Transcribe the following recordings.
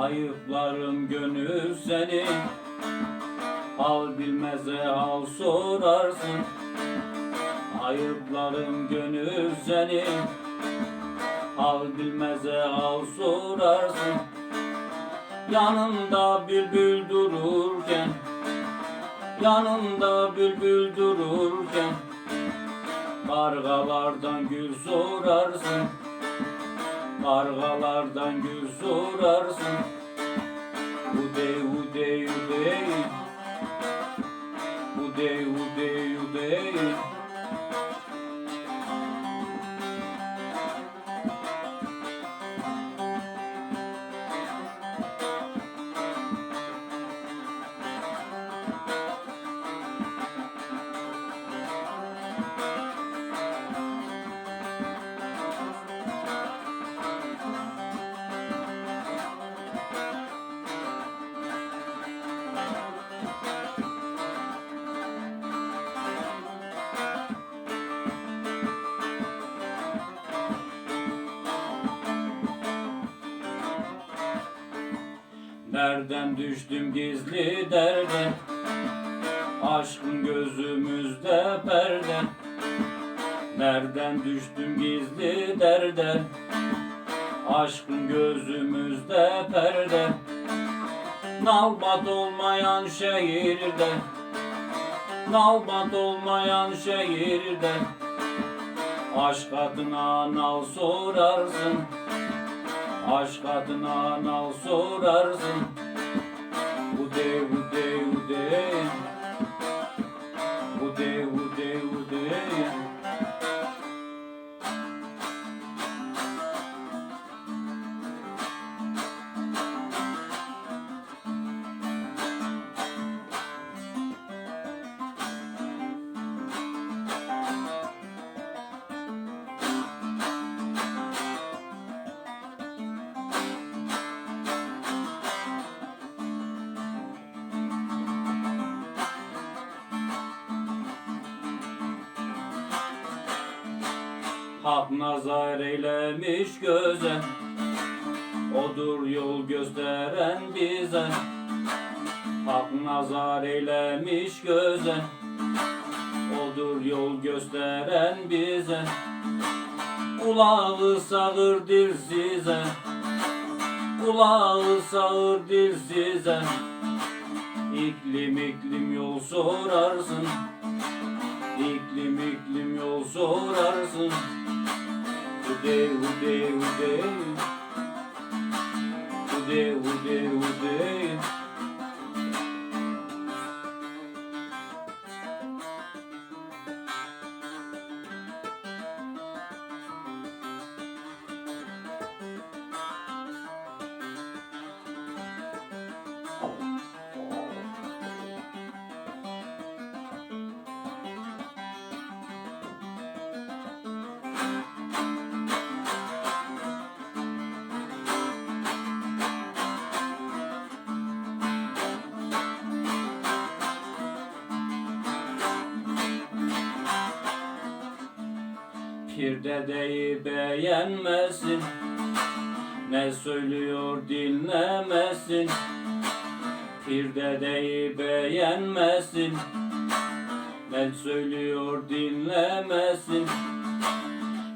Ayıplarım gönül seni. Hal bilmeze hal sorarsın. Ayıplarım gönül seni. Hal bilmeze hal sorarsın. Yanımda bülbül dururken Yanımda bülbül dururken Kargalardan gül sorarsın Kargalardan gül sorarsın Udey udey udey Udey udey udey Nereden düştüm gizli derde Aşkın gözümüzde perde. Nereden düştüm gizli derde Aşkın gözümüzde perde. Nalbat olmayan şehirde Nalbat olmayan şehirde. Aşk adına nal sorarsın Aşk adına nal sorarsın. Ude ude Hak nazar eylemiş göze. Odur yol gösteren bize. Hak nazar eylemiş göze. Odur yol gösteren bize. Kulağı sağır dilsize Kulağı sağır dilsize İklim iklim yol sorarsın. İklim iklim yol sorarsın day, ooh day, ooh day. Pir dedeyi beğenmesin. Ne söylüyor dinlemesin. Pir dedeyi beğenmesin. Ne söylüyor dinlemesin.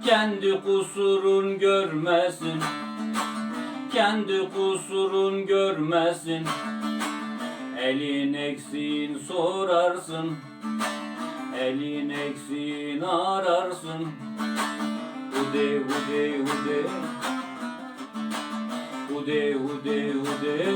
Kendi kusurun görmesin. Kendi kusurun görmesin. Elin eksiğin sorarsın Elin eksiğin ararsın. Ude ude ude Ude ude ude